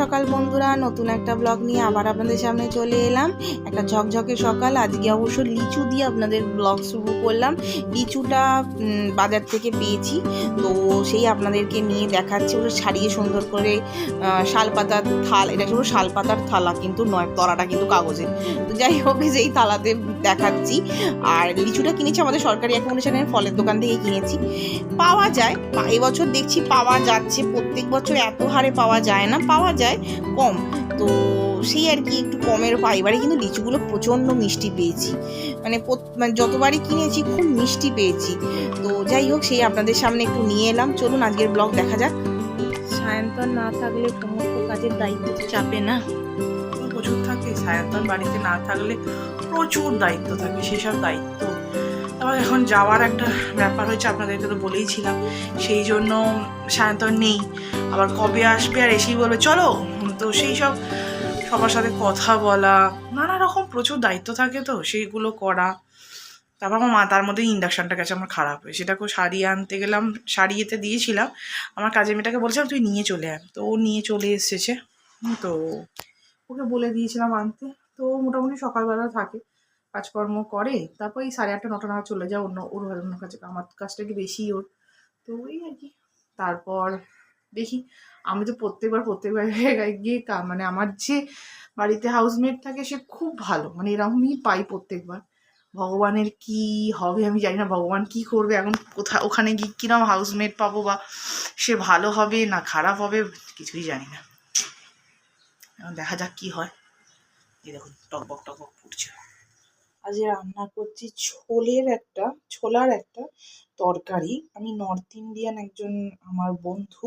সকাল বন্ধুরা, নতুন একটা ব্লগ নিয়ে আবার আপনাদের সামনে চলে এলাম। একটা ঝকঝকে সকাল, আজকে অবশ্য লিচু দিয়ে আপনাদের ব্লগ শুরু করলাম। লিচুটা বাজার থেকে পেয়েছি। তো সেই আপনাদেরকে নিয়ে দেখাচ্ছি। ওটা ছাড়িয়ে সুন্দর করে শালপাতার থাল, এটা পুরো শালপাতার থালা কিন্তু নয়, তলাটা কিন্তু কাগজের। তো যাই হোক, সেই থালাতে দেখাচ্ছি। আর লিচুটা কিনেছি আমাদের সরকারি অ্যাকোমোডেশনের ফলের দোকান থেকে কিনেছি। পাওয়া যায় এবছর দেখছি পাওয়া যাচ্ছে, প্রত্যেক বছর এত হারে পাওয়া যায় না। পাওয়া যায় কম। তো সেই আর কি একটু কমের পাই এবারে কিন্তু লিচুগুলো প্রচণ্ড মিষ্টি পেয়েছি। মানে মানে যতবারই কিনেছি খুব মিষ্টি পেয়েছি। তো যাই হোক সেই আপনাদের সামনে একটু নিয়ে এলাম। চলুন আজকের ব্লগ দেখা যাক। সায়ন্তন না থাকলে সমস্ত কাজের দায়িত্ব তো চাপে না। প্রচুর থাকে। সায়ন্তন বাড়িতে না থাকলে প্রচুর দায়িত্ব থাকে। সেসব দায়িত্ব তারপর এখন যাওয়ার একটা ব্যাপার হয়েছে, আপনাদেরকে তো বলেইছিলাম সেই জন্য সায়ন্তন নেই। আবার কবে আসবে আর এসেই বলবে, চলো। তো সেই সব সবার সাথে কথা বলা, নানা রকম প্রচুর দায়িত্ব থাকে তো, সেইগুলো করা। তারপর আমার মা, তার মধ্যে ইন্ডাকশানটা গেছে আমার খারাপ হয়ে সেটাকেও সারিয়ে আনতে গেলাম, সারিয়েতে দিয়েছিলাম। আমার কাজের মেয়েটাকে বলছিলাম, তুই নিয়ে চলে আন তো ও নিয়ে চলে এসেছে। তো ওকে বলে দিয়েছিলাম আনতে। তো মোটামুটি সকালবেলা থাকে। কাজকর্ম করে, তারপর এই সাড়ে আটটা, নটা নাগাদ চলে যায় অন্য, ওর অন্য কাছে। আমার কাজটা কি বেশি ওর? তো ওই আর কি। তারপর দেখি, আমি তো প্রত্যেকবার প্রত্যেকবার গিয়ে মানে আমার যে বাড়িতে হাউসমেট থাকে, সে খুব ভালো। মানে এরকমই পাই প্রত্যেকবার। ভগবানের কি হবে আমি জানি না, ভগবান কি করবে, এখন কোথা, ওখানে গিয়ে কিরম হাউসমেট পাবো বা সে ভালো হবে না খারাপ হবে, কিছুই জানি না। এখন দেখা যাক কি হয়। এই দেখুন, টকবক টকবক ফুটছে। আজ রান্না করছি, ছোলের একটা, ছোলার একটা তরকারি। আমি নর্থ ইন্ডিয়ান একজন আমার বন্ধু,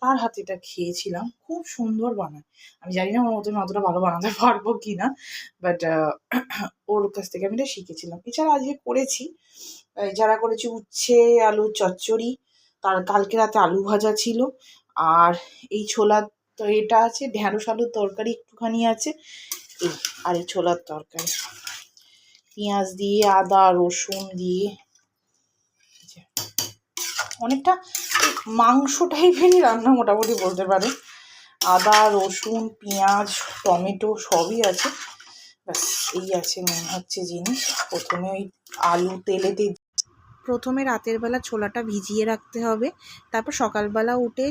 তার হাতে এটা খেয়েছিলাম। খুব সুন্দর বানায়। আমি জানি না ওর মতন অতটা ভালো বানাতে পারব কি না বাট ওর কাছ থেকে আমি এটা শিখেছিলাম। এছাড়া আজকে করেছি যারা করেছি উচ্ছে, আলু, চচ্চড়ি, তার কালকে রাতে আলু ভাজা ছিল। আর এই ছোলার তো এটা আছে, ঢ্যাঁড়স আলুর তরকারি একটুখানি আছে। আর এই ছোলার তরকারি। পেঁয়াজ দিয়ে, আদা, রসুন দিয়ে। অনেকটা মাংস টাইপেরই রান্না মোটামুটি বলতে পারে আদা, রসুন, পেঁয়াজ, টমেটো সবই আছে। ব্যাস, এই আছে মেন হচ্ছে জিনিস। প্রথমে ওই আলু তেলে তেলেতে প্রথমে রাতের বেলা ছোলাটা ভিজিয়ে রাখতে হবে। তারপর সকালবেলা উঠে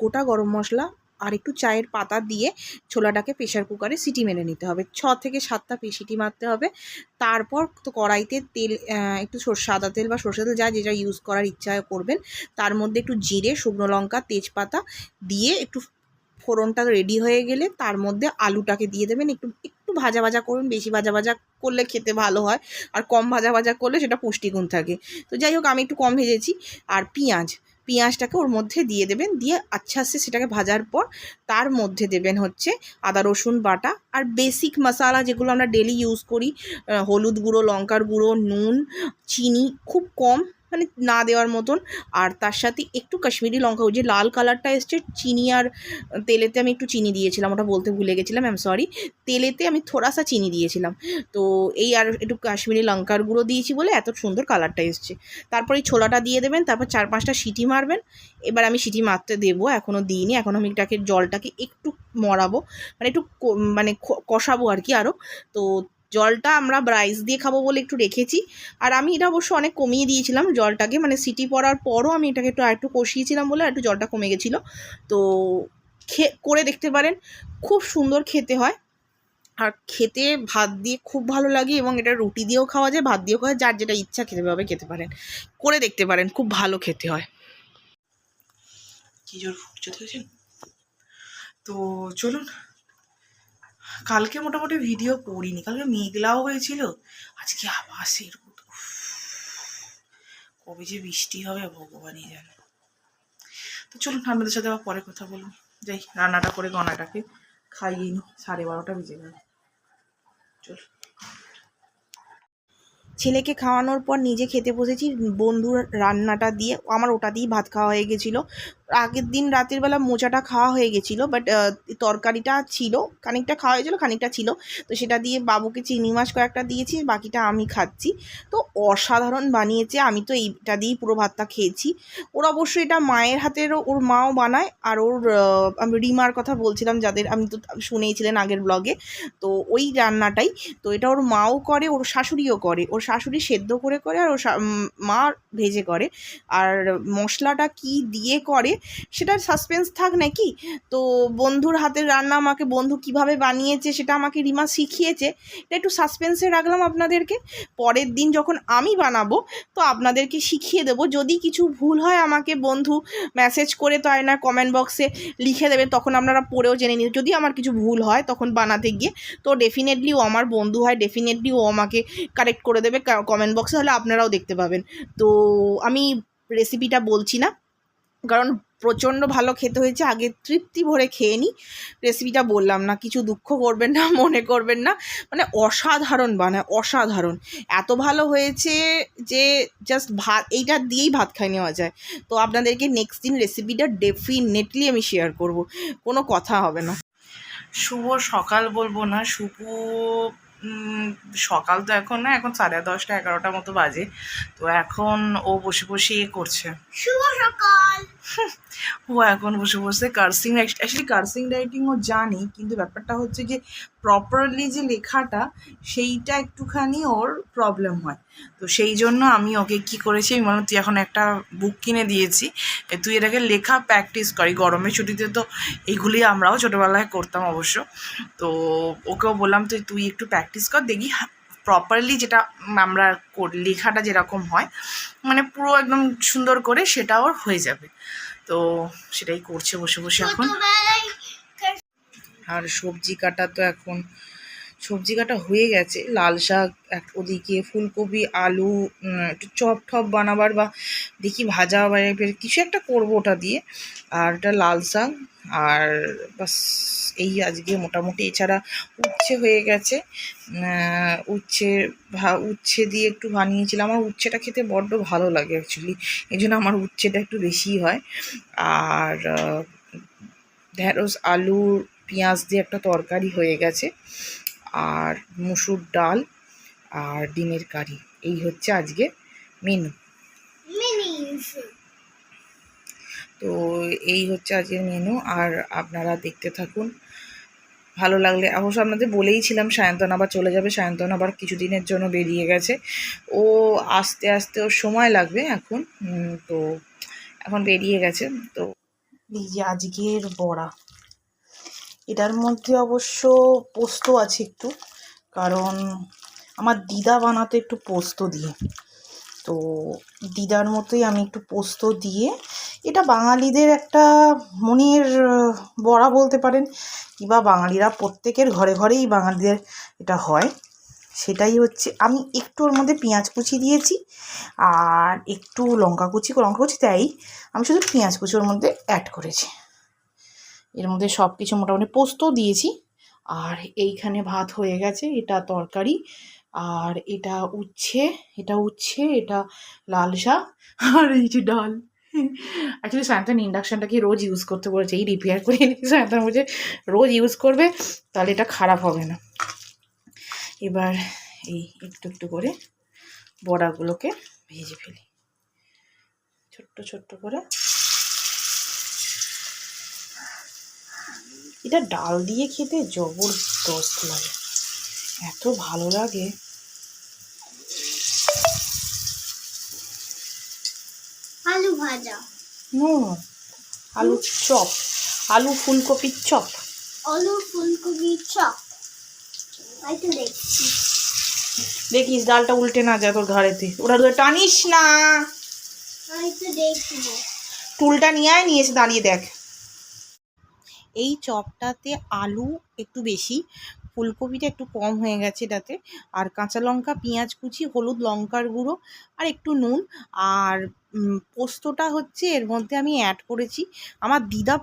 গোটা গরম মশলা আর একটু চায়ের পাতা দিয়ে ছোলাটাকে প্রেশার কুকারে সিটি মেরে নিতে হবে। ছ থেকে সাতটা সিটি মারতে হবে। তারপর তো কড়াইতে তেল একটু সাদা তেল বা সর্ষে তেল যা যেটা ইউজ করার ইচ্ছা করবেন, তার মধ্যে একটু জিরে, শুকনো লঙ্কা, তেজপাতা দিয়ে একটু ফোড়নটা রেডি হয়ে গেলে তার মধ্যে আলুটাকে দিয়ে দেবেন। একটু একটু ভাজা ভাজা করুন, বেশি ভাজা ভাজা করলে খেতে ভালো হয়। আর কম ভাজা ভাজা করলে সেটা পুষ্টিগুণ থাকে। তো যাই হোক, আমি একটু কম ভেজেছি। আর পেঁয়াজ পেঁয়াজটাকে ওর মধ্যে দিয়ে দেবেন। দিয়ে আচ্ছা আস্তে সেটাকে ভাজার পর তার মধ্যে দেবেন হচ্ছে আদা, রসুন বাটা আর বেসিক মশলা যেগুলো আমরা ডেলি ইউজ করি হলুদ গুঁড়ো, লঙ্কার গুঁড়ো, নুন, চিনি, খুব কম মানে না দেওয়ার মতন। আর তার সাথে একটু কাশ্মীরি লঙ্কা ওই যে লাল কালারটা এসছে, চিনি আর তেলেতে আমি একটু চিনি দিয়েছিলাম, ওটা বলতে ভুলে গেছিলাম আই এম সরি তেলেতে আমি থোড়াসা চিনি দিয়েছিলাম। তো এই আর একটু কাশ্মীরি লঙ্কার গুঁড়ো দিয়েছি বলে এত সুন্দর কালারটা এসছে। তারপর এই ছোলাটা দিয়ে দেবেন, তারপর চার পাঁচটা সিটি মারবেন। এবার আমি সিটি মারতে দেবো এখনও দিইনি, এখন আমি এটাকে জলটাকে একটু মরাবো মানে একটু মানে কষাবো আর কি আরও তো জলটা আমরা রাইস দিয়ে খাব বলে একটু রেখেছি। আর আমি এটা অবশ্য অনেক কমিয়ে দিয়েছিলাম জলটাকে মানে সিটি পড়ার পরও আমি এটাকে একটু একটু কষিয়েছিলাম বলে একটু জলটা কমে গেছিল। তো খে, করে দেখতে পারেন, খুব সুন্দর খেতে হয়। আর খেতে ভাত দিয়ে খুব ভালো লাগে এবং এটা রুটি দিয়েও খাওয়া যায়, ভাত দিয়েও খাওয়া যায়, যার যেটা ইচ্ছা খেতে পাবে খেতে পারেন। করে দেখতে পারেন, খুব ভালো খেতে হয়। কি জোর ফুটছে তো চলুন কালকে মোটামুটি ভিডিও করিনি, কালকে মেঘলাও হয়েছিল, আজকে আবার রোদ কবে যে বৃষ্টি হবে ভগবানই জানে। তো চলুন, আপনাদের সাথে আবার পরে কথা বলব। যাই, রান্নাটা করে গনাটাকে খাইয়ে নি সাড়ে বারোটা বেজে গেল। চল ছেলেকে খাওয়ানোর পর নিজে খেতে বসেছি, বন্ধুর রান্নাটা দিয়ে, আমার ওটা দিয়েই ভাত খাওয়া হয়ে গেছিল। আগের দিন রাতের বেলা মোচাটা খাওয়া হয়ে গেছিল বাট তরকারিটা ছিল, খানিকটা খাওয়া হয়েছিলো খানিকটা ছিল। তো সেটা দিয়ে বাবুকে চিংড়ি মাছ কয়েকটা দিয়েছি, বাকিটা আমি খাচ্ছি। তো অসাধারণ বানিয়েছে, আমি তো এইটা দিয়েই পুরো ভাতটা খেয়েছি। ওর অবশ্যই এটা মায়ের হাতেরও ওর মাও বানায়, আর ওর আমি রিমার কথা বলছিলাম, যাদের আমি তো শুনেইছিলেন আগের ব্লগে তো ওই রান্নাটাই, তো এটা ওর মাও করে, ওর শাশুড়িও করে। ওর শাশুড়ি সেদ্ধ করে করে, আর ওর মা ভেজে করে। আর মশলাটা কি দিয়ে করে সেটার সাসপেন্স থাক নাকি? তো বন্ধুর হাতের রান্না আমাকে বন্ধু কীভাবে বানিয়েছে সেটা আমাকে রিমা শিখিয়েছে। এটা একটু সাসপেন্সে রাখলাম আপনাদেরকে। পরের দিন যখন আমি বানাবো, তো আপনাদেরকে শিখিয়ে দেবো। যদি কিছু ভুল হয় আমাকে বন্ধু মেসেজ করে তো না কমেন্ট বক্সে লিখে দেবে, তখন আপনারা পড়েও জেনে নিন যদি আমার কিছু ভুল হয় তখন বানাতে গিয়ে, তো ডেফিনেটলি ও আমার বন্ধু হয় ডেফিনেটলি ও আমাকে কারেক্ট করে দেবে কমেন্ট বক্সে হলে আপনারাও দেখতে পাবেন। তো আমি রেসিপিটা বলছি না, কারণ প্রচণ্ড ভালো খেতে হয়েছে আগে তৃপ্তি ভরে খেয়ে নিই রেসিপিটা বললাম না কিছু দুঃখ করবেন না মনে করবেন না। মানে অসাধারণ বানায় অসাধারণ। এত ভালো হয়েছে যে জাস্ট ভাত এইটা দিয়েই ভাত খাই নেওয়া যায়। তো আপনাদেরকে নেক্সট দিন রেসিপিটা ডেফিনেটলি আমি শেয়ার করব। কোনো কথা হবে না। শুভ সকাল বলব না শুভ সকাল তো এখন না এখন সাড়ে দশটা এগারোটা মতো বাজে। তো এখন ও বসে বসে ইয়ে করছে। শুভ সকাল! ও, এখন বসে বসে কার্সিং অ্যাকচুয়ালি কার্সিং রাইটিং ও জানি, কিন্তু ব্যাপারটা হচ্ছে যে প্রপারলি যে লেখাটা, সেইটা একটুখানি ওর প্রবলেম হয়। তো সেই জন্য আমি ওকে কি করেছি, আমি বললাম, তুই এখন একটা বুক কিনে দিয়েছি তুই এটাকে লেখা প্র্যাকটিস করি। গরমের ছুটিতে তো এইগুলি আমরাও ছোটোবেলায় করতাম অবশ্য। তো ওকেও বললাম, তুই তুই একটু প্র্যাকটিস কর, দেখি প্রপারলি যেটা আমরা লেখাটা যেরকম হয় মানে পুরো একদম সুন্দর করে সেটা ওর হয়ে যাবে। তো সেটাই করছে বসে বসে এখন। আর সবজি কাটা তো এখন, সবজি কাটা হয়ে গেছে। লাল শাক, এক ওদিকে ফুলকপি, আলু একটু চপ টপ বানাবার বা দেখি ভাজা বা কিছু একটা করব ওটা দিয়ে। আর এটা লাল শাক আর বাস এই আজকে মোটামুটি এছাড়া উচ্ছে হয়ে গেছে। উচ্ছে উচ্ছে দিয়ে একটু বানিয়েছিলাম। আমার উচ্ছেটা খেতে বড্ড ভালো লাগে অ্যাকচুয়ালি এই জন্য আমার উচ্ছেটা একটু বেশিই হয়। আর আহ, ঢেঁড়স আলু পেঁয়াজ দিয়ে একটা তরকারি হয়ে গেছে। আর মুসুর ডাল আর ডিমের কারি। এই হচ্ছে আজকে মেনু তো এই হচ্ছে আজকের মেনু আর আপনারা দেখতে থাকুন। ভালো লাগলে, অবশ্য আপনাদের বলেইছিলাম সায়ন্তন আবার চলে যাবে। সায়ন্তন আবার কিছুদিনের জন্য বেরিয়ে গেছে। ও আস্তে আস্তে ওর সময় লাগবে এখন তো এখন বেরিয়ে গেছে, তো এই যে আজকের বড়া। এটার মধ্যে অবশ্য পোস্ত আছে একটু, কারণ আমার দিদা বানাতো একটু পোস্ত দিয়ে। তো দিদার মতোই আমি একটু পোস্ত দিয়ে বাঙালিদের একটা মনের, বড়া বলতে পারেন, কিংবা বাঙালিরা প্রত্যেকের ঘরে ঘরেই বাঙালিদের এটা হয়। সেটাই হচ্ছে, আমি একটু ওর মধ্যে পেঁয়াজ কুচি দিয়েছি, আর একটু লঙ্কা কুচি লঙ্কা কুচি দেয় আমি শুধু পেঁয়াজ কুচি ওর মধ্যে অ্যাড করেছি। এর মধ্যে সব কিছু মোটামুটি পোস্ত দিয়েছি, আর এইখানে ভাত হয়ে গেছে, এটা তরকারি, আর এটা উচ্ছে এটা উচ্ছে, এটা লাল শাক আর এই যে ডাল। অ্যাকচুয়ালি সায়ন্তন ইন্ডাকশানটাকে রোজ ইউজ করতে বলেছে? এই রিপেয়ার করে সায়ন্তন বলছে, রোজ ইউজ করবে, তাহলে এটা খারাপ হবে না। এবার এই একটু একটু করে বড়াগুলোকে ভেজে ফেলি। ছোট্ট ছোট্ট করে। এটা ডাল দিয়ে খেতে জবরদস্ত লাগে। এত ভালো লাগে আলু ভাজা। নো আলু চপ আলু ফুলকপির চপ। আলু ফুলকপি চপ। তাই দেখছি। দেখিস ডালটা উল্টে না যায় তোর ঘাড়েতে। ওটা ধরে টানিস না। আমি তো দেখব টুলটা নিয়ে আয় নিয়ে এসে দাঁড়িয়ে দেখ। এই চপটাতে আলু একটু বেশি ফুলকপিটা একটু কম হয়ে গেছে এটাতে। আর কাঁচা লঙ্কা পেঁয়াজ কুচি হলুদ লঙ্কার গুঁড়ো আর একটু নুন। আর পোস্তটা হচ্ছে এর মধ্যে আমি অ্যাড করেছি। আমার দিদা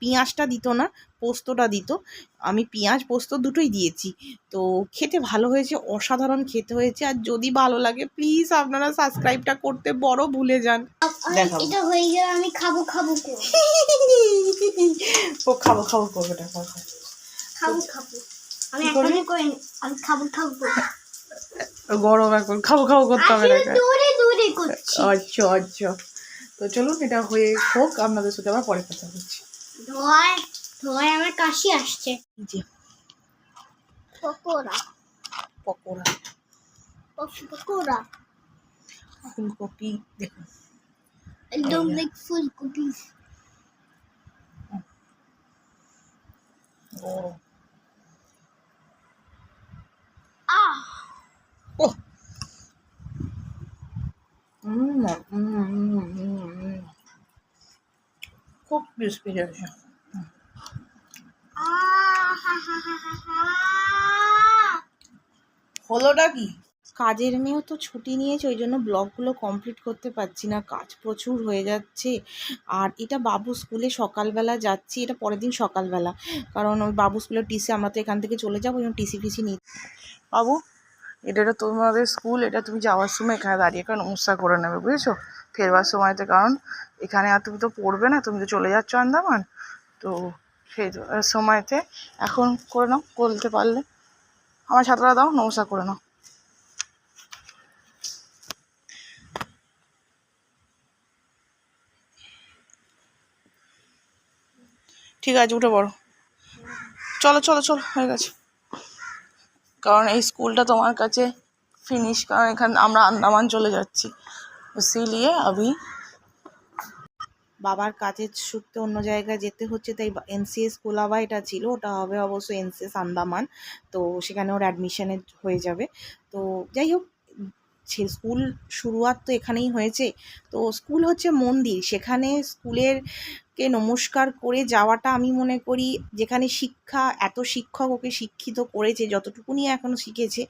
পেঁয়াজটা দিত না পোস্তটা দিত। আমি পেঁয়াজ পোস্ত দুটোই দিয়েছি। তো খেতে ভালো হয়েছে অসাধারণ খেতে হয়েছে। আর যদি ভালো লাগে প্লিজ আপনারা সাবস্ক্রাইবটা করতে বড় ভুলে যান। এটা হয়ে গেলে আমি খাব খাব ও খাব খাব করবে খাব খাব। খাব খাব আমি এখনই করে? আমি খাব খাব। গরম এখন। খাব খাব করতে হবে দূরে দূরে করছি। আচ্ছা আচ্ছা। তো চলুন এটা হয়ে হোক আপনাদের সাথে আবার পরে কথা ধোয়ায় আমার কাশি আসছে। পকোড়া। পকোড়া। পকোড়া। ফুলকপি দেখুন। একদম। লাইক ফুলকপি। ও হলোটা কি? কাজের মেয়েও তো ছুটি নিয়েছে, ওই জন্য ব্লগগুলো কমপ্লিট করতে পারছি না। কাজ প্রচুর হয়ে যাচ্ছে। আর এটা বাবু স্কুলে সকালবেলা যাচ্ছি, এটা পরের দিন সকালবেলা। কারণ ওই বাবু স্কুলের টিসি, আমরা তো এখান থেকে চলে যাব, ওই জন্য টিসি ফিসি নিই বাবু, এটা তোমাদের স্কুল, এটা তুমি যাওয়ার সময় এখানে দাঁড়িয়ে কারণ নমস্কার করে নেবে, বুঝেছ? ফেরবার সময়তে কারণ এখানে আর তুমি তো পড়বে না, তুমি তো চলে যাচ্ছ আন্দামান। তো সেই সময়তে এখন করে নাও, বলতে পারলে। আমার ছাত্ররা দাও, নমস্কার করে নাও। ঠিক আছে, উঠে পড়ো। চলো চলো চলো, হয়ে গেছে। কারণ এই স্কুলটা তোমার কাছে ফিনিশ কারণ এখানে আমরা আন্দামান চলে যাচ্ছি। ইসিলিয়ে আমি বাবার কাজের সূত্রে অন্য জায়গায় যেতে হচ্ছে, তাই এনসিএস কোলাবা এটা ছিল, ওটা হবে অবশ্য এনসিএস আন্দামান তো সেখানে ওর অ্যাডমিশানের হয়ে যাবে। তো যাই হোক সে স্কুল শুরুয়াত তো এখানেই হয়েছে। তো স্কুল হচ্ছে মন্দির। সেখানে স্কুলের কে নমস্কার করে যাওয়াটা আমি মনে করি যেখানে শিক্ষা, এত শিক্ষক ওকে শিক্ষিত করেছে, যতটুকুনি এখনও শিখেছে,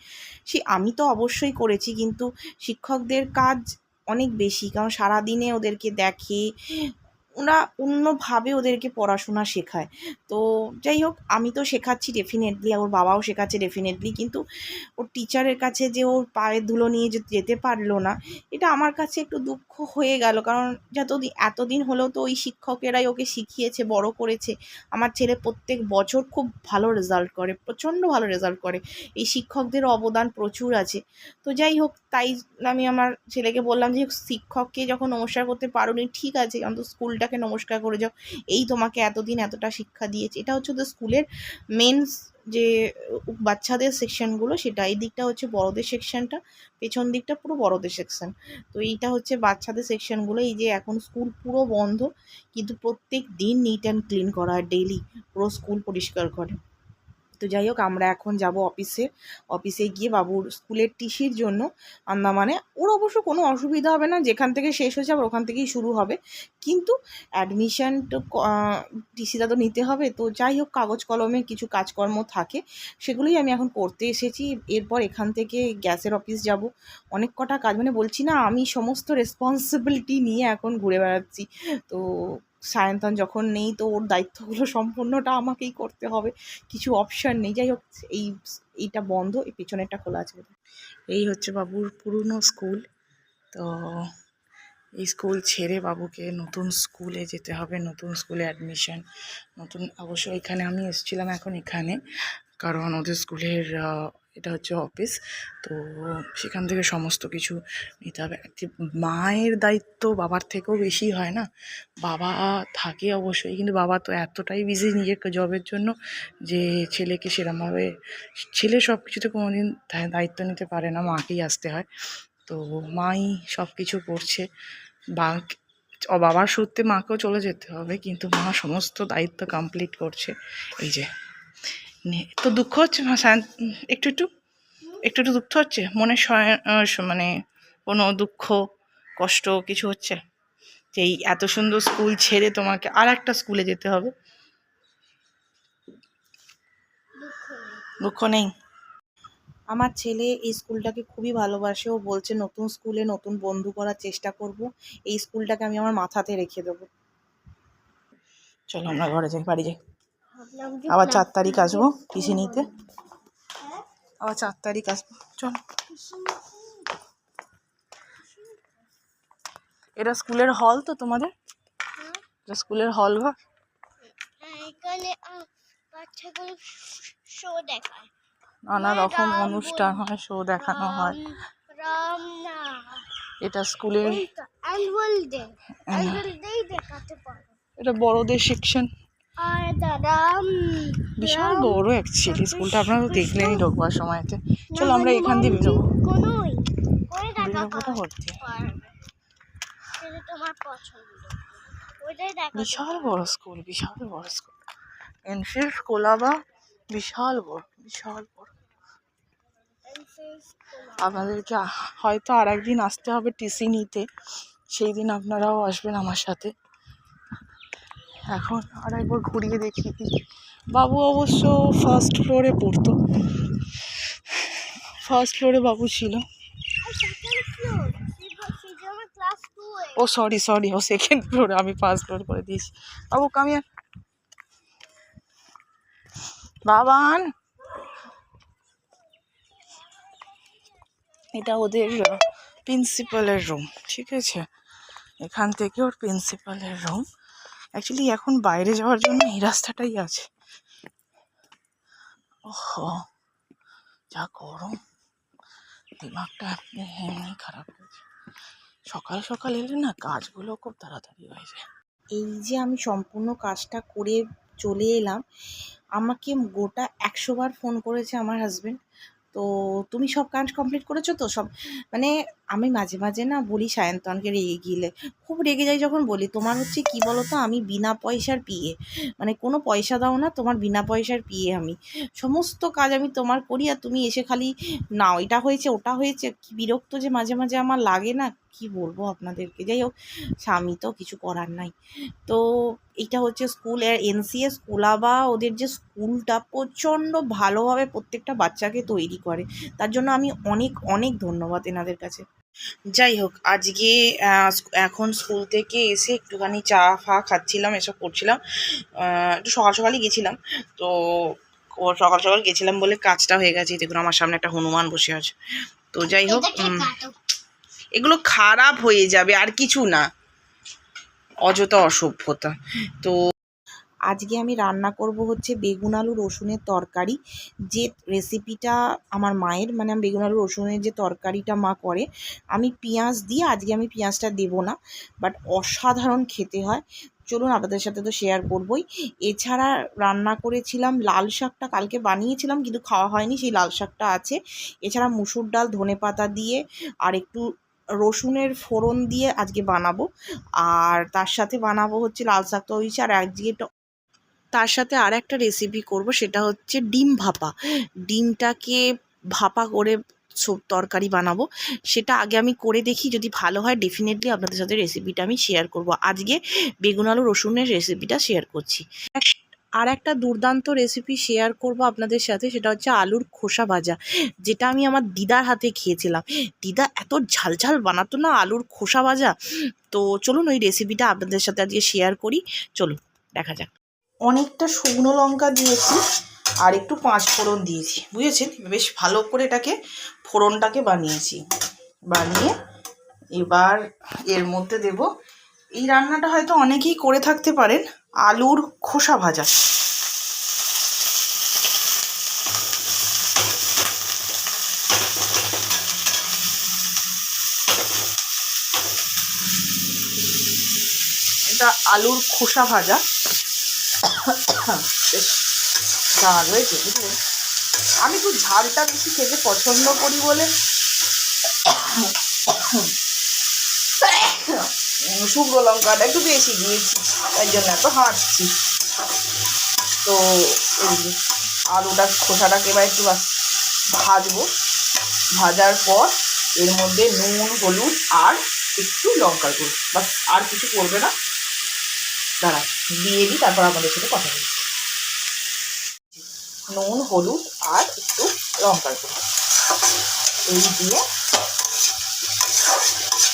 সে আমি তো অবশ্যই করেছি। কিন্তু শিক্ষকদের কাজ অনেক বেশি। কারণ সারাদিনে ওদেরকে দেখে ওরা অন্যভাবে ওদেরকে পড়াশোনা শেখায়। তো যাই হোক, আমি তো শেখাচ্ছি ডেফিনেটলি ওর বাবাও শেখাচ্ছে ডেফিনেটলি কিন্তু ওর টিচারের কাছে যে ওর পায়ের ধুলো নিয়ে যে যেতে পারল না, এটা আমার কাছে একটু দুঃখ হয়ে গেল। কারণ যতদিন এতদিন হলেও তো ওই শিক্ষকেরাই ওকে শিখিয়েছে, বড় করেছে। আমার ছেলে প্রত্যেক বছর খুব ভালো রেজাল্ট করে, প্রচণ্ড ভালো রেজাল্ট করে। এই শিক্ষকদের অবদান প্রচুর আছে। তো যাই হোক, তাই আমি আমার ছেলেকে বললাম যে, শিক্ষককে যখন নমস্কার করতে পারোনি, ঠিক আছে, অন্তত স্কুলটাকে নমস্কার করে যাও। এই তোমাকে এতদিন এতটা শিক্ষা দিয়েছে। এটা হচ্ছে তো স্কুলের মেন যে, বাচ্চাদের সেকশনগুলো সেটা। এই দিকটা হচ্ছে বড়দের সেকশনটা পেছন দিকটা পুরো বড়দের সেকশন তো এইটা হচ্ছে বাচ্চাদের সেকশনগুলো এই যে এখন স্কুল পুরো বন্ধ, কিন্তু প্রত্যেক দিন নিট অ্যান্ড ক্লিন করা ডেলি পুরো স্কুল পরিষ্কার করে। তো যাই হোক, আমরা এখন যাব অফিসে অফিসে গিয়ে বাবুর স্কুলের টিসির জন্য আন্দামানে। ওর অবশ্য কোনো অসুবিধা হবে না, যেখান থেকে শেষ হয়েছে আবার ওখান থেকেই শুরু হবে। কিন্তু অ্যাডমিশন তো টিসিটা তো নিতে হবে। তো যাই হোক, কাগজ কলমে কিছু কাজকর্ম থাকে। সেগুলোই আমি এখন করতে এসেছি। এরপর এখান থেকে গ্যাসের অফিস যাব। অনেক কটা কাজ মানে বলছি না, আমি সমস্ত রেসপন্সিবিলিটি নিয়ে এখন ঘুরে বেড়াচ্ছি। তো সায়ন্তন যখন নেই তো ওর দায়িত্বগুলো সম্পূর্ণটা আমাকেই করতে হবে। কিছু অপশান নেই। যাই হোক, এই, এইটা বন্ধ, এই পিছনেরটা খোলা আছে এই হচ্ছে বাবুর পুরনো স্কুল তো এই স্কুল ছেড়ে বাবুকে নতুন স্কুলে যেতে হবে, নতুন স্কুলে অ্যাডমিশন নতুন, অবশ্য এখানে আমি এসেছিলাম, এখন এখানে। কারণ ওদের স্কুলের এটা হচ্ছে অফিস। তো সেখান থেকে সমস্ত কিছু নিতে হবে। মায়ের দায়িত্ব বাবার থেকেও বেশি হয় না। বাবা থাকে অবশ্যই, কিন্তু বাবা তো এতটাই বিজি নিজের জবের জন্য যে ছেলেকে সেরমভাবে, ছেলে সব কিছুতে কোনোদিন দা- দায়িত্ব নিতে পারে না, মাকেই আসতে হয়। তো মাই সব কিছু করছে। বা, বাবার সূত্রে মাকেও চলে যেতে হবে, কিন্তু মা সমস্ত দায়িত্ব কমপ্লিট করছে। এই যে। তো দুঃখ হচ্ছে একটু একটু একটু একটু দুঃখ হচ্ছে? মনে মানে কোনো দুঃখ কষ্ট কিছু হচ্ছে? যে এই এত সুন্দর স্কুল ছেড়ে তোমাকে আর একটা স্কুলে যেতে হবে? দুঃখ নেই। আমার ছেলে এই স্কুলটাকে খুবই ভালোবাসে। ও বলছে নতুন স্কুলে নতুন বন্ধু করার চেষ্টা করব। এই স্কুলটাকে আমি আমার মাথাতে রেখে দেবো। চলো আমরা ঘরে যাই বাড়ি যাই। আবার চার তারিখ আসব পিসি নিতে। আবার চার তারিখ আসব। চল। এটা স্কুলের হল তো তোমাদের? এটা স্কুলের হল ঘর? হ্যাঁ, নানা রকম অনুষ্ঠান হয় শো দেখানো হয়। এটা স্কুলের এটা বড়দের সেকশন বিশাল বড় অ্যাকচুয়ালি স্কুলটা আপনারা তো দেখলেনই ঢোকবার সময়তে। চলো আমরা এখান দিয়ে বেরোবো। ভর্তি বিশাল বড় স্কুল বিশাল বড় স্কুল। এনফিল্ড কোলাবা বিশাল বড় বিশাল বড়। আপনাদেরকে হয়তো আর একদিন আসতে হবে টিসি নিতে। সেই দিন আপনারাও আসবেন আমার সাথে। এখন আর একবার ঘুরিয়ে দিই বাবু অবশ্য ফার্স্ট ফ্লোরে পড়তো। ফার্স্ট ফ্লোরে বাবু ছিল। ও সরি সরি ও সেকেন্ড ফ্লোরে আমি ফার্স্ট ফ্লোর করে দিয়েছি। বাবু কামিয়ার বাবান! এটা ওদের প্রিন্সিপালের রুম ঠিক আছে? এখান থেকে ওর প্রিন্সিপালের রুম অ্যাকচুয়ালি এখন বাইরে যাওয়ার জন্য এই রাস্তাটাই আছে। ওহো, যা গরম। দিমাগটা এমনি খারাপ হয়েছে সকাল সকাল এলে না কাজগুলো খুব তাড়াতাড়ি হয়ে যায়। এই যে আমি সম্পূর্ণ কাজটা করে চলে এলাম, আমাকে গোটা একশোবার ফোন করেছে আমার হাজবেন্ড তো তুমি সব কাজ কমপ্লিট করেছ তো? সব মানে আমি মাঝে মাঝে না বলি সায়ন্তনকে রেগে গিলে। খুব রেগে যাই যখন বলি, তোমার হচ্ছে কি বলো তো আমি বিনা পয়সার পিয়ে মানে কোনো পয়সা দাও না, তোমার বিনা পয়সার পিয়ে আমি। সমস্ত কাজ আমি তোমার করি আর তুমি এসে খালি নাও এটা হয়েছে, ওটা হয়েছে। কি বিরক্ত যে মাঝে মাঝে আমার লাগে না, কি বলব আপনাদেরকে? যাই হোক, স্বামী তো কিছু করার নাই। তো এইটা হচ্ছে স্কুল এনসিএ স্কুলাবা ওদের যে স্কুলটা প্রচণ্ড ভালোভাবে প্রত্যেকটা বাচ্চাকে তৈরি করে। তার জন্য আমি অনেক অনেক ধন্যবাদ এনাদের কাছে। যাই হোক আজকে এখন স্কুল থেকে এসে একটুখানি চা ফা খাচ্ছিলাম এসব করছিলাম। একটু সকাল সকালই গেছিলাম। তো সকাল সকাল গেছিলাম বলে কাজটা হয়ে গেছে। দেখুন আমার সামনে একটা হনুমান বসে আছে। তো যাই হোক এগুলো খারাপ হয়ে যাবে আর কিছু না। অযথা অসভ্যতা। তো আজকে আমি রান্না করব হচ্ছে বেগুন আলু রসুনের তরকারি। যে রেসিপিটা আমার মায়ের মানে আমি বেগুন আলু রসুনের যে তরকারিটা মা করে, আমি পেঁয়াজ দিয়ে আজকে আমি পেঁয়াজটা দেবো না বাট অসাধারণ খেতে হয়। চলুন আপনাদের সাথে তো শেয়ার করবই। এছাড়া রান্না করেছিলাম লাল শাকটা, কালকে বানিয়েছিলাম কিন্তু খাওয়া হয়নি, সেই লাল শাকটা আছে। এছাড়া মুসুর ডাল, ধনে পাতা দিয়ে আর একটু রসুনের ফোড়ন দিয়ে আজকে বানাবো। আর তার সাথে বানাবো হচ্ছে লাল শাক তো হয়েছে আর আজকে তার সাথে আর একটা রেসিপি করব, সেটা হচ্ছে ডিম ভাপা। ডিমটাকে ভাপা করে সব তরকারি বানাবো। সেটা আগে আমি করে দেখি, যদি ভালো হয় ডেফিনেটলি আপনাদের সাথে রেসিপিটা আমি শেয়ার করব। আজকে বেগুন আলু রসুনের রেসিপিটা শেয়ার করছি। আর একটা দুর্দান্ত রেসিপি শেয়ার করব আপনাদের সাথে, সেটা হচ্ছে আলুর খোসা ভাজা, যেটা আমি আমার দিদার হাতে খেয়েছিলাম। দিদা এত ঝাল ঝাল বানাতো না আলুর খোসা ভাজা? তো চলুন ওই রেসিপিটা আপনাদের সাথে আজকে শেয়ার করি। চলুন, দেখা যাক। অনেকটা শুকনো লঙ্কা দিয়েছি আর একটু পাঁচ ফোড়ন দিয়েছি, বুঝেছেন? বেশ ভালো করে এটাকে ফোড়নটাকে বানিয়েছি। বানিয়ে এবার এর মধ্যে দেব, এই রান্নাটা হয়তো অনেকেই করে থাকতে পারেন, আলুর খোসা ভাজা। এটা আলুর খোসা ভাজা। বেশ হয়েছে বুঝলেন আমি একটু ঝালটা বেশি খেতে পছন্দ করি বলে শুকনো লঙ্কাটা একটু বেশি দিয়েছি, তাই জন্য এত হাঁটছি। তো আলুটা, খোসাটাকে এবার একটু ভাজবো। ভাজার পর এর মধ্যে নুন, হলুদ আর একটু লঙ্কার গুঁড়ো। বাস, আর কিছু করবে না। দাঁড়া দিয়ে দিই, তারপর আমাদের সাথে কথা বলছি নুন, হলুদ আর একটু লঙ্কার গুঁড়ো। এই দিয়ে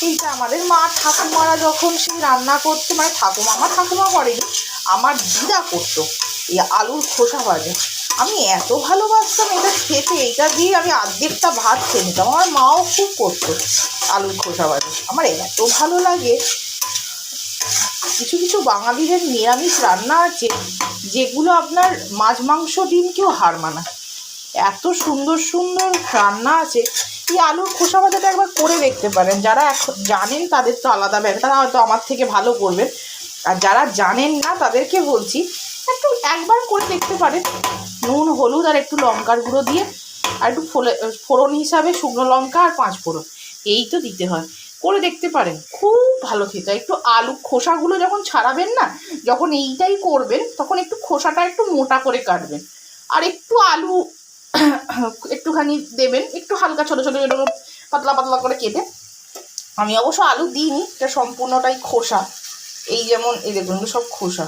এইটা আমাদের মা ঠাকুমারা যখন সেই রান্না করতে মানে ঠাকুমা, আমার ঠাকুমা করেনি, আমার দিদা করতো, এই আলুর খোসা ভাজা আমি এত ভালোবাসতাম এটা খেতে, এটা দিয়ে আমি অর্ধেকটা ভাত খেয়ে নিতাম। আমার মাও খুব করতো আলুর খোসা ভাজা আমার এত ভালো লাগে কিছু কিছু বাঙালিদের নিরামিষ রান্না আছে, যেগুলো আপনার মাছ মাংস ডিমকেও হার মানায় এত সুন্দর সুন্দর রান্না আছে। এই আলুর খোসা ভাজাটা একবার করে দেখতে পারেন। যারা এখন জানেন তাদের তো আলাদা ব্যাপার, তারা হয়তো আমার থেকে ভালো করবেন। আর যারা জানেন না তাদেরকে বলছি, একটু একবার করে দেখতে পারেন। নুন, হলুদ আর একটু লঙ্কার গুঁড়ো দিয়ে, আর একটু ফোলে, ফোড়ন হিসাবে শুকনো লঙ্কা আর পাঁচ ফোড়ন। এই তো দিতে হয়। করে দেখতে পারেন। খুব ভালো খেতে। একটু আলু খোসাগুলো যখন ছাড়াবেন না, যখন এইটাই করবেন, তখন একটু খোসাটা একটু মোটা করে কাটবেন। আর একটু আলু একটুখানি দেবেন, একটু হালকা ছোটো ছোটো ছোটো পাতলা পাতলা করে কেটে। আমি অবশ্য আলু দিইনি, এটা সম্পূর্ণটাই খোসা। এই যেমন, এই দেখুন সব খোসা।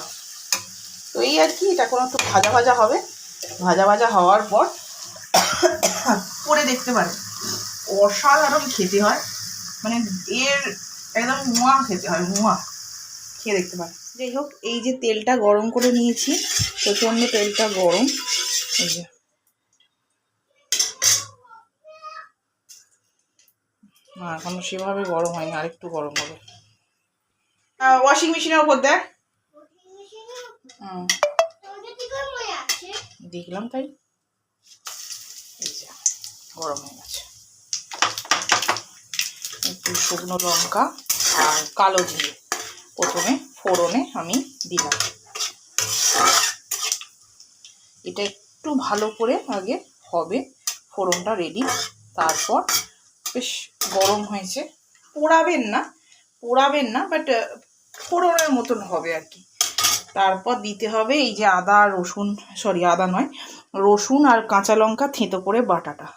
তো এই আর কি, এটা কোনো একটু ভাজা ভাজা হবে। ভাজা ভাজা হওয়ার পর করে দেখতে পারেন। অসাধারণ খেতে হয়। মানে এর একদম মোয়া খেতে হয় মুয়া খেয়ে দেখতে পারেন। যাই হোক এই যে তেলটা গরম করে নিয়েছি প্রচণ্ড তেলটা গরম। এই যে। না এখনও সেভাবে গরম হয়নি আরেকটু গরম হবে। ওয়াশিং মেশিনের ওপর দেখ। দেখলাম তাই। গরম হয়ে গেছে। একটু শুকনো লঙ্কা আর কালো জিরে। প্রথমে ফোড়নে আমি দিলাম। এটা একটু ভালো করে আগে হবে, ফোড়নটা রেডি তারপর বেশ গরম হয়েছে। পোড়াবেন না পোড়াবেন না বাট ফোড়নের মতন হবে আর কি। তারপর দিতে হবে এই যে আদা, রসুন সরি আদা নয়, রসুন আর কাঁচা লঙ্কা থেঁতো করে বাটাটা।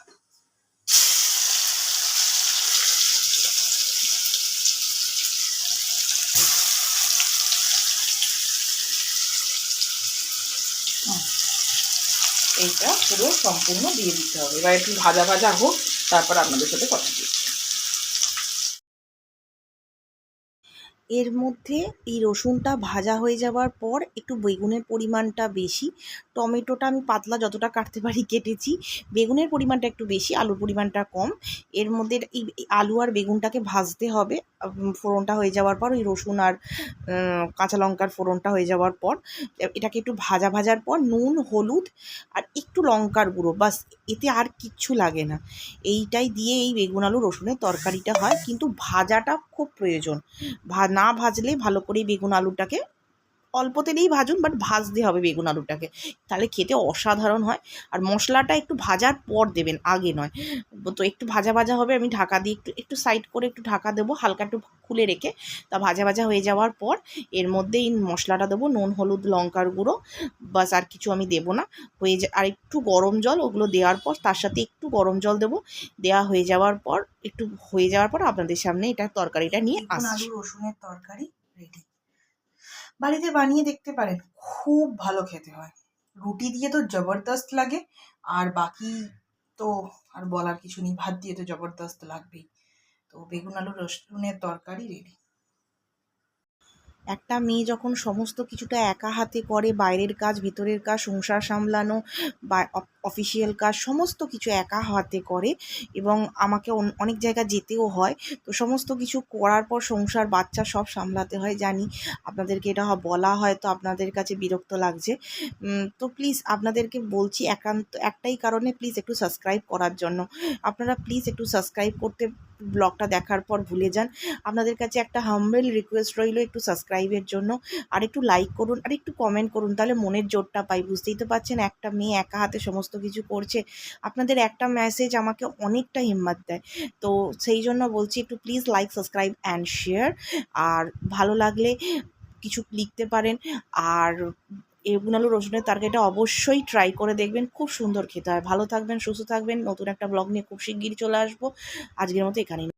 এইটা পুরো সম্পূর্ণ দিয়ে দিতে হবে। এবার একটু ভাজা ভাজা হোক, তারপর আপনাদের সাথে কথা দিচ্ছি এর মধ্যে এই রসুনটা ভাজা হয়ে যাওয়ার পর একটু বেগুনের পরিমাণটা বেশি। টমেটোটা আমি পাতলা যতটা কাটতে পারি কেটেছি, বেগুনের পরিমাণটা একটু বেশি, আলুর পরিমাণটা কম। এর মধ্যে এই আলু আর বেগুনটাকে ভাজতে হবে ফোড়নটা হয়ে যাওয়ার পর, ওই রসুন আর কাঁচা লঙ্কার ফোড়নটা হয়ে যাওয়ার পর এটাকে একটু ভাজা ভাজার পর নুন, হলুদ আর একটু লঙ্কার গুঁড়ো, বাস এতে আর কিচ্ছু লাগে না। এইটাই দিয়ে এই বেগুন, আলু, রসুনের তরকারিটা হয়, কিন্তু ভাজাটা খুব প্রয়োজন। ভা না ভাজলে ভালো করে বেগুন আলুটাকে অল্প তেলেই ভাজুন বাট ভাজতে হবে বেগুন আলুটাকে। তাহলে খেতে অসাধারণ হয়। আর মশলাটা একটু ভাজার পর দেবেন আগে নয়। তো একটু ভাজা ভাজা হবে আমি ঢাকা দিয়ে একটু একটু সাইড করে একটু ঢাকা দেবো হালকা একটু খুলে রেখে তা ভাজা ভাজা হয়ে যাওয়ার পর এর মধ্যে এই মশলাটা দেবো নুন হলুদ লঙ্কার গুঁড়ো বাস আর কিছু আমি দেবো না। হয়ে যা আর একটু গরম জল ওগুলো দেওয়ার পর তার সাথে একটু গরম জল দেবো। দেওয়া হয়ে যাওয়ার পর একটু হয়ে যাওয়ার পর আপনাদের সামনে এটা তরকারিটা নিয়ে আসছি। রসুনের তরকারি রেডি বাড়িতে বানিয়ে দেখতে পারেন, খুব ভালো খেতে হয়। রুটি দিয়ে তো জবরদস্ত লাগে, আর বাকি তো আর বলার কিছু নেই, ভাত দিয়ে তো জবরদস্ত লাগবেই। তো বেগুন আলু রসুনের তরকারি রেডি একটা মেয়ে যখন সমস্ত কিছুটা একা হাতে করে, বাইরের কাজ, ভিতরের কাজ, সংসার সামলানো, বা অফিসিয়াল কাজ, সমস্ত কিছু একা হাতে করে এবং আমাকে অন- অনেক জায়গা যেতেও হয়। তো সমস্ত কিছু করার পর সংসার, বাচ্চা সব সামলাতে হয়, জানি আপনাদেরকে এটা বলা হয়, তো আপনাদের কাছে বিরক্ত লাগছে। তো প্লিজ আপনাদেরকে বলছি একান্ত, একটাই কারণে প্লিজ একটু সাবস্ক্রাইব করার জন্য। আপনারা প্লিজ একটু সাবস্ক্রাইব করতে ব্লগটা দেখার পর ভুলে যান। আপনাদের কাছে একটা হাম্বেল রিকোয়েস্ট রইল একটু সাবস্ক্রাইবের জন্য। আর একটু লাইক করুন, আর একটু কমেন্ট করুন, তাহলে মনের জোরটা পাই। বুঝতেই তো পারছেন, একটা মেয়ে একা হাতে সমস্ত কিছু করছে। আপনাদের একটা মেসেজ আমাকে অনেকটা হিম্মত দেয়। তো সেই জন্য বলছি একটু please like subscribe and share আর ভালো লাগলে কিছু লিখতে পারেন। আর এগুন আলু রসুনের তরকারিটা অবশ্যই ট্রাই করে দেখবেন, খুব সুন্দর খেতে হয়। ভালো থাকবেন, সুস্থ থাকবেন। নতুন একটা ব্লগ নিয়ে খুব শিগগিরই চলে আসব। আজকের মতো এখানেই।